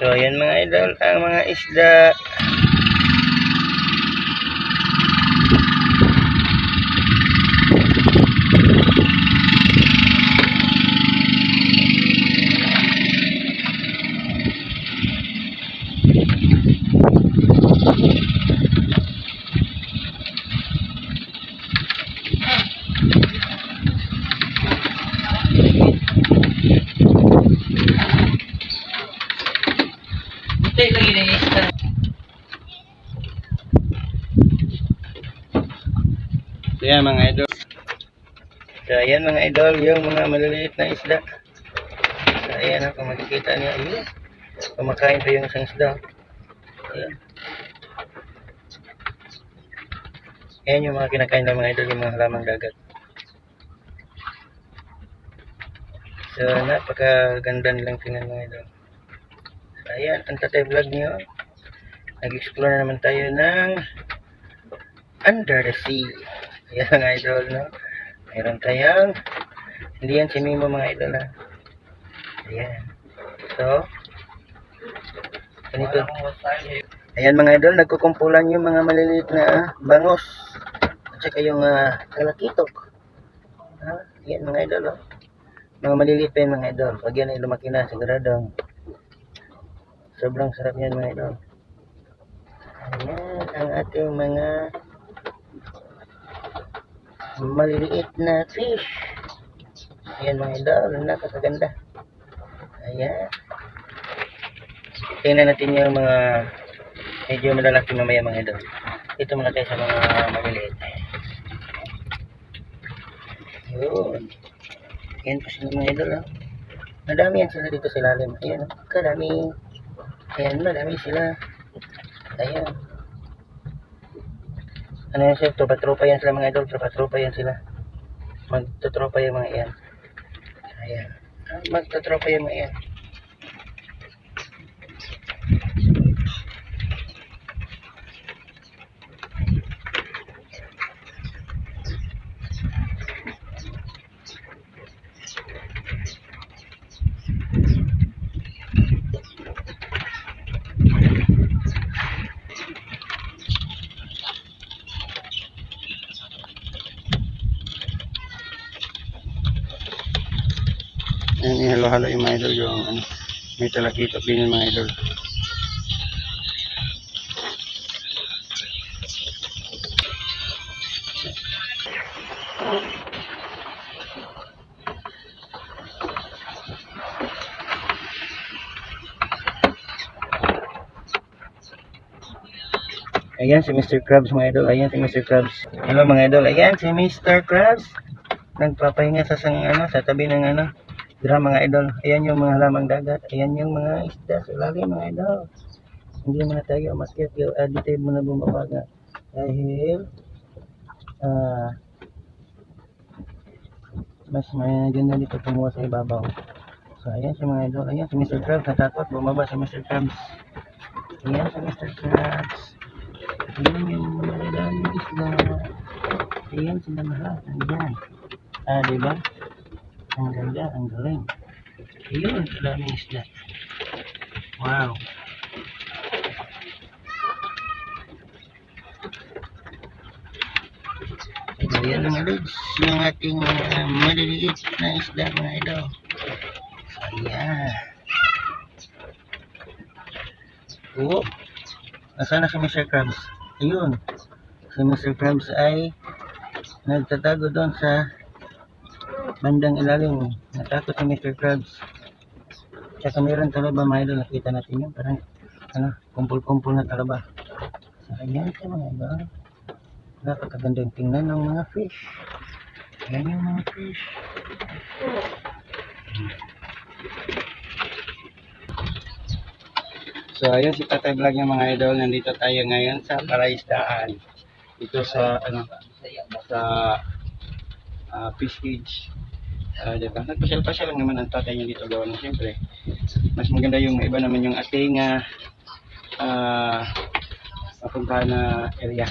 So, ayan mga idol, ang mga isda. Yung lagi na isda. So, ayan mga idol. So, ayan mga idol, yung mga maliliit na isda. So, ayan kung makikita niyo, ayun. Kumakain pa yung isang isda. Ayan. Ayan yung mga kinakain ng mga idol, yung mga halamang dagat. So, napakaganda nilang tingnan mga idol. Ayan, ang tatay vlog nyo. Nag-explore na naman tayo ng Under the Sea. Ayan mga idol, no? Meron tayong, hindi yan si Mimo mga idol, ha? Ayan. So, ganito. Ayan mga idol, nagkukumpulan yung mga maliliit na bangos. At saka yung uh, kalakitok. Ha? Ayan mga idol, oh. Mga maliliit pa yan mga idol. Pag yan ay lumaki na, siguradong. Sobrang sarap yan mga idol. Ayan ang ating mga maliliit na fish. Ayan mga idol, napakaganda. Ayan. Tingnan natin yung mga medyo malalaki mamaya mga idol. Dito muna tayo sa mga maliliit. Yun. Ayan pa sila mga idol. Oh. Madami yan sila dito sa ilalim. Ayan, oh. kadami. Ayan, madami sila. Ayan. Ano yan sir? Tropa-tropa yan sila mga idol. Tropa-tropa yan sila. Magtotropa yung mga yan. Ayan. Magtotropa yung mga yan. Ayan, ihalo-halo yung mga idol yung ano, may talakito din yung mga idol. Ayan si Mr. Krabs mga idol. Ayan si Mr. Krabs. Hello mga idol. Ayan si Mr. Krabs. Nagpapahinga sa sang ano sa tabi ng ano drum mga idol. Ayan yung mga halamang dagat. Ayan yung mga isda sa ilalim mga idol. Hindi muna tayo umakyat. Yung uh, dito muna bumaba nga. Dahil ah mas maganda dito kumuha sa ibabaw. So ayan si mga idol. Ayan si Mr. Krabs. Natakot. Bumaba si Mr. Krabs. Ayan si Mr. Krabs. Ayan yung mga ilalim isda. Ayan sila lahat. Ayan. Ah, di ba? Ang ganda, ang galing. Ayun, daming isda. Wow. Ayan mga lods, yung ating uh, maliliit na isda mga idol. Ayan. Oo. Nasaan na si Mr. Krabs? Ayun. Si Mr. Krabs ay nagtatago doon sa bandang ilalim. Natakot si Mr. Krabs. Tsaka meron talaba mga idol. Nakita natin yun. Parang ano, kumpul-kumpul na talaba. So, ayan siya mga idol. Napakagandang tingnan ng mga fish. Ayan yung mga fish. So, ayun si Tatay Vlog yung mga idol. Nandito tayo ngayon sa Paraisdaan. Dito sa, ano, sa uh, fish cage. Uh, diba? Nagpasyal-pasyal lang naman ang tatay niya dito gawa ng siyempre. Mas maganda yung iba naman yung ating uh, uh, papuntahan na area.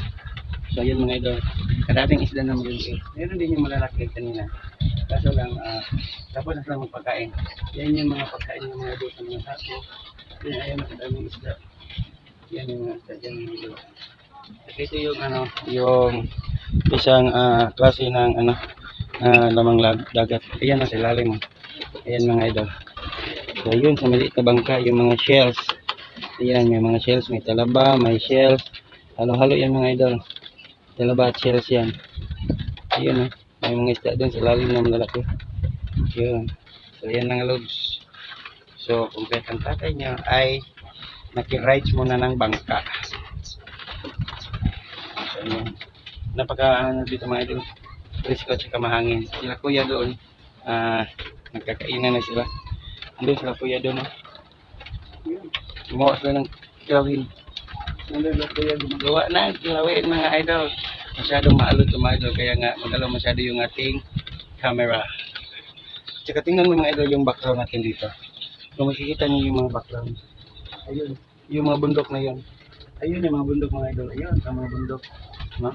So yun mga idol. Kadating isda na maliliit. Meron din yung malalaki kanina. Kaso lang, ah, tapos na sila magpagkain. Yan yung mga pagkain ng mga doon sa mga tapo. Yan, ayan, nakadaming isda. Yan yung mga isda dyan. mga idol. At ito yung ano, yung isang ah, klase ng ano, ah, lamang lag- dagat. Ayan na sa ilalim. Ayan mga idol. So yun, sa maliit na bangka, yung mga shells. Ayan, may mga shells, may talaba, may shells. Halo-halo yan mga idol. Talaba at shells yan. Ayun oh. May mga isda doon sa lalim na malalaki. Yun. So yan lang loads. So kung kaya ang tatay niya ay nakirides muna ng bangka. So yan. Napaka ano dito mga idol. Risko at saka mahangin. Sila kuya doon. Ah, nagkakainan na sila. Andun sila kuya doon. Yun. Gumawa sila ng kilawin. Andun sila kuya gumagawa na kilawin mga idol. Masyadong maalot mga idol. Kaya nga magalaw masyado yung ating camera. Tsaka tingnan mo mga idol yung background natin dito. Kung makikita niyo yung mga background. Ayun. Yung mga bundok na yun. Ayun yung mga bundok mga idol. Ayun ang mga bundok. No?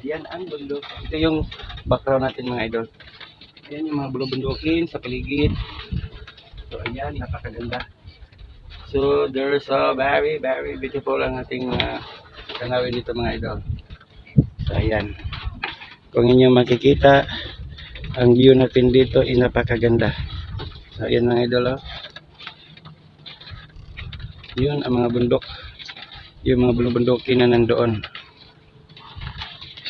Ayan ang bundok. Ito yung background natin mga idol. Ayan yung mga bulubundukin sa paligid. So ayan, napakaganda. So there's a very very beautiful ang ating uh, tanawin dito mga idol. So ayan. Kung inyo makikita, ang view natin dito ay napakaganda. So ayan mga idol. Oh. Yun ang mga bundok. Yung mga bulubundukin na nandoon.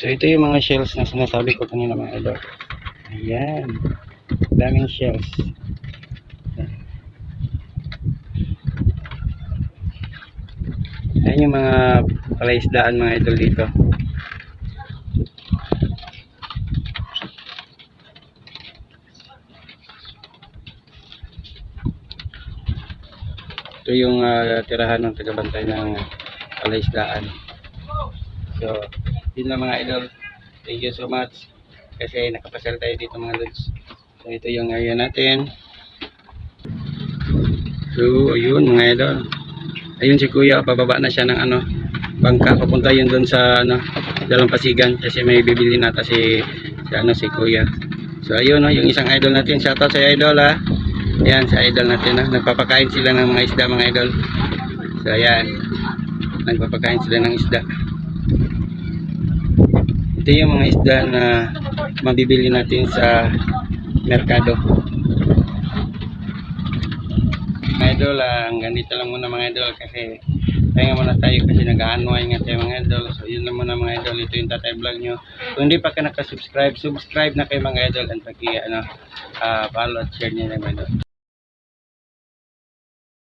So ito yung mga shells na sinasabi ko kanina mga idol. Ayan. Daming shells. Ayan yung mga palaisdaan mga idol dito. Ito yung ah, tirahan ng tagabantay ng palaisdaan. So, yun lang mga idol. Thank you so much. Kasi nakapasal tayo dito mga lods. So, ito yung area natin. So, ayun mga idol. Ayun si kuya, pababa na siya ng ano, bangka. Papunta yun doon sa ano, Dalampasigan. Kasi may bibili nata si, si, ano, si kuya. So, ayun, no, yung isang idol natin. Shoutout sa idol, ha. Ayan, sa idol natin, ha. Nagpapakain sila ng mga isda, mga idol. So, ayan. Nagpapakain sila ng isda. Ito yung mga isda na mabibili natin sa merkado. Mga idol, ah, hanggang dito lang muna mga idol kasi pahinga muna tayo kasi nag-aanway nga tayo mga idol. So yun lang muna mga idol, ito yung tatay vlog nyo. Kung hindi pa ka nakasubscribe, subscribe na kayo mga idol and paki ano, follow at share nyo na mga idol.